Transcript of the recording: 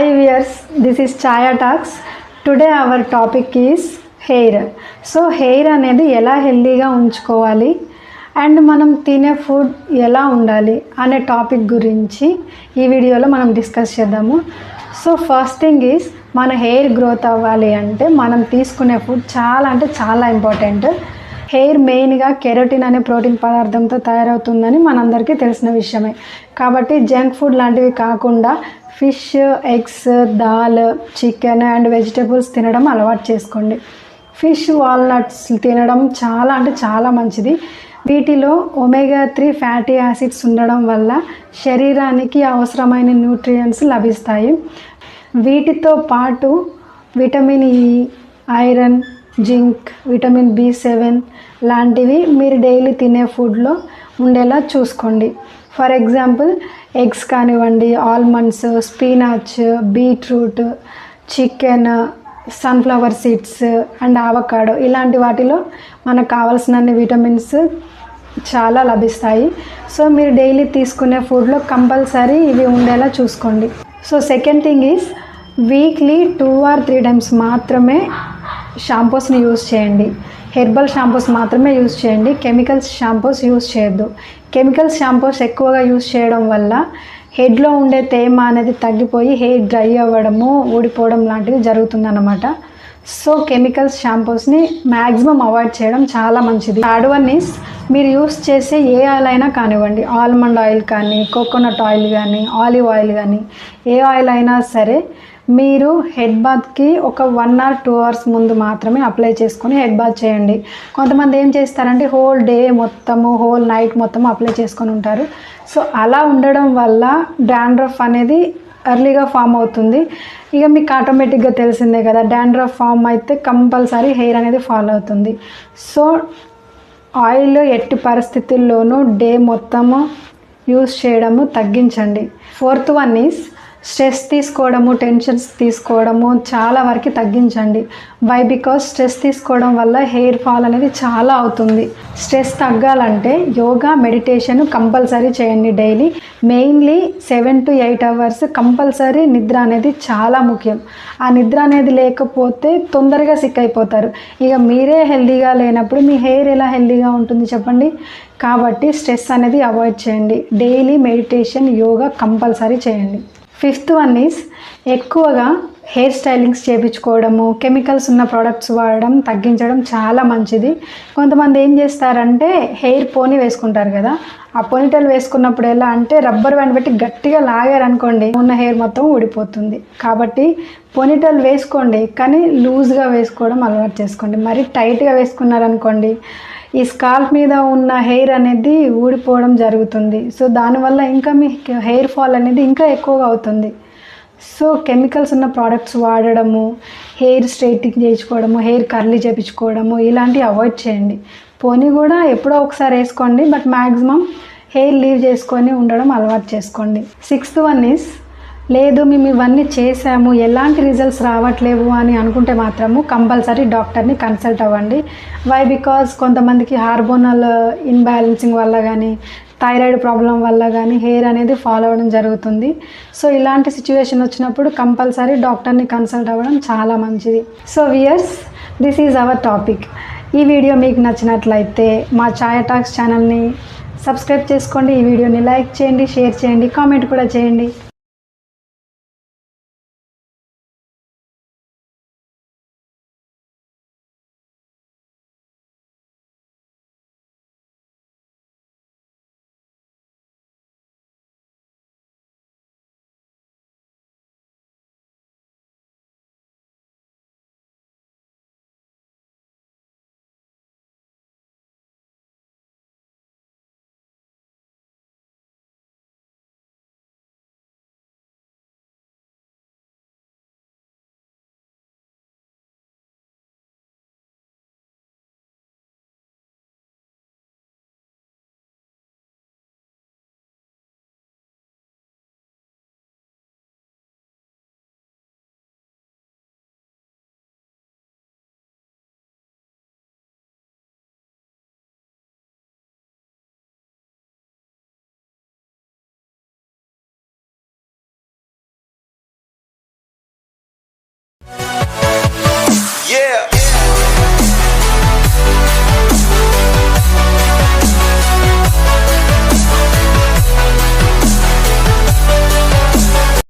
Hi viewers this is Chaya talks today our topic is hair so hair అనేది ఎలా హెల్దీగా ఉంచుకోవాలి? And మనం తినే ఫుడ్ ఎలా ఉండాలి? అనే టాపిక్ గురించి ఈ వీడియోలో మనం డిస్కస్ చేద్దాము. సో ఫస్ట్ థింగ్ ఈజ్ మన హెయిర్ గ్రోత్ అవ్వాలి అంటే మనం తీసుకునే ఫుడ్ చాలా అంటే చాలా ఇంపార్టెంట్ హెయిర్ మెయిన్గా కెరోటిన్ అనే ప్రోటీన్ పదార్థంతో తయారవుతుందని మనందరికీ తెలిసిన విషయమే. కాబట్టి జంక్ ఫుడ్ లాంటివి కాకుండా fish eggs dal chicken and vegetables తినడం అలవాటు చేసుకోండి. ఫిష్ వాల్నట్స్ తినడం చాలా అంటే చాలా మంచిది. వీటిలో ఒమేగా త్రీ ఫ్యాటీ యాసిడ్స్ ఉండడం వల్ల శరీరానికి అవసరమైన న్యూట్రియంట్స్ లభిస్తాయి. వీటితో పాటు vitamin E iron zinc vitamin B seven లాంటివి మీరు డైలీ తినే ఫుడ్లో ఉండేలా చూసుకోండి. ఫర్ ఎగ్జాంపుల్ ఎగ్స్ కానివ్వండి almonds spinach beetroot chicken sunflower seeds and avocado ఇలాంటి వాటిలో మనకు కావాల్సినన్ని విటమిన్స్ చాలా లభిస్తాయి. సో మీరు డైలీ తీసుకునే ఫుడ్లో కంపల్సరీ ఇవి ఉండేలా చూసుకోండి. So second thing is weekly two or three times మాత్రమే షాంపూస్ని యూజ్ చేయండి. హెర్బల్ షాంపూస్ మాత్రమే యూజ్ చేయండి. కెమికల్స్ షాంపూస్ యూస్ చేయొద్దు. కెమికల్స్ షాంపూస్ ఎక్కువగా యూస్ చేయడం వల్ల హెడ్లో ఉండే తేమ అనేది తగ్గిపోయి హెయిర్ డ్రై అవ్వడము ఊడిపోవడం లాంటివి జరుగుతుందన్నమాట. సో కెమికల్స్ షాంపూస్ని మ్యాక్సిమం అవాయిడ్ చేయడం చాలా మంచిది. థర్డ్ వన్ ఈస్ మీరు యూస్ చేసే ఏ ఆయిల్ అయినా కానివ్వండి. ఆల్మండ్ ఆయిల్ కానీ కోకోనట్ ఆయిల్ కానీ ఆలివ్ ఆయిల్ కానీ ఏ ఆయిల్ అయినా సరే మీరు హెడ్ బాత్కి ఒక వన్ అవర్ టూ అవర్స్ ముందు మాత్రమే అప్లై చేసుకొని హెడ్ బాత్ చేయండి. కొంతమంది ఏం చేస్తారంటే హోల్ డే మొత్తము హోల్ నైట్ మొత్తము అప్లై చేసుకొని ఉంటారు. సో అలా ఉండడం వల్ల డాండ్రఫ్ అనేది ఎర్లీగా ఫామ్ అవుతుంది. ఇక మీకు ఆటోమేటిక్గా తెలిసిందే కదా డాండ్రఫ్ ఫామ్ అయితే కంపల్సరీ హెయిర్ అనేది ఫాలో అవుతుంది. సో ఆయిల్ ఎట్టి పరిస్థితుల్లోనూ డే మొత్తము యూస్ చేయడము తగ్గించండి. ఫోర్త్ వన్ ఈజ్ స్ట్రెస్ తీసుకోవడము టెన్షన్స్ తీసుకోవడము చాలా వరకు తగ్గించండి. వై బికాస్ స్ట్రెస్ తీసుకోవడం వల్ల హెయిర్ ఫాల్ అనేది చాలా అవుతుంది. స్ట్రెస్ తగ్గాలంటే యోగా మెడిటేషన్ కంపల్సరీ చేయండి daily. Mainly seven to eight hours compulsory నిద్ర అనేది చాలా ముఖ్యం. ఆ నిద్ర అనేది లేకపోతే తొందరగా సిక్ అయిపోతారు. ఇక మీరే హెల్దీగా లేనప్పుడు మీ హెయిర్ ఎలా హెల్దీగా ఉంటుంది చెప్పండి? కాబట్టి స్ట్రెస్ అనేది అవాయిడ్ చేయండి. డైలీ మెడిటేషన్ యోగా కంపల్సరీ చేయండి. ఫిఫ్త్ వన్ ఈస్ ఎక్కువగా హెయిర్ స్టైలింగ్స్ చేయించుకోవడము కెమికల్స్ ఉన్న ప్రోడక్ట్స్ వాడడం తగ్గించడం చాలా మంచిది. కొంతమంది ఏం చేస్తారంటే హెయిర్ పోనీ వేసుకుంటారు కదా ఆ పొనిటల్ వేసుకున్నప్పుడు ఎలా అంటే రబ్బర్ బ్యాండ్ పెట్టి గట్టిగా లాగారనుకోండి ఉన్న హెయిర్ మొత్తం ఊడిపోతుంది. కాబట్టి పొనిటల్ వేసుకోండి కానీ లూజ్గా వేసుకోవడం అలవాటు చేసుకోండి. మరి టైట్గా వేసుకున్నారనుకోండి ఈ స్కాల్ప్ మీద ఉన్న హెయిర్ అనేది ఊడిపోవడం జరుగుతుంది. సో దానివల్ల ఇంకా మీ హెయిర్ ఫాల్ అనేది ఇంకా ఎక్కువగా అవుతుంది. సో కెమికల్స్ ఉన్న ప్రోడక్ట్స్ వాడడము హెయిర్ స్ట్రైటింగ్ చేయించుకోవడము హెయిర్ కర్లీ చేయించుకోవడము ఇలాంటివి అవాయిడ్ చేయండి. పోనీ కూడా ఎప్పుడో ఒకసారి వేసుకోండి బట్ మ్యాక్సిమం హెయిర్ లీవ్ చేసుకొని ఉండడం అలవాటు చేసుకోండి. సిక్స్త్ వన్ ఇస్ లేదు మేము ఇవన్నీ చేసాము ఎలాంటి రిజల్ట్స్ రావట్లేవు అని అనుకుంటే మాత్రము కంపల్సరీ డాక్టర్ని కన్సల్ట్ అవ్వండి. వై బికాజ్ కొంతమందికి హార్మోనల్ ఇన్బ్యాలెన్సింగ్ వల్ల కానీ థైరాయిడ్ ప్రాబ్లం వల్ల కానీ హెయిర్ అనేది ఫాలో అవ్వడం జరుగుతుంది. సో ఇలాంటి సిచ్యువేషన్ వచ్చినప్పుడు కంపల్సరీ డాక్టర్ని కన్సల్ట్ అవ్వడం చాలా మంచిది. So viewers this is our topic ఈ వీడియో మీకు నచ్చినట్లయితే మా ఛాయ్ టాక్స్ ఛానల్ని సబ్స్క్రైబ్ చేసుకోండి. ఈ వీడియోని లైక్ చేయండి షేర్ చేయండి కామెంట్ కూడా చేయండి.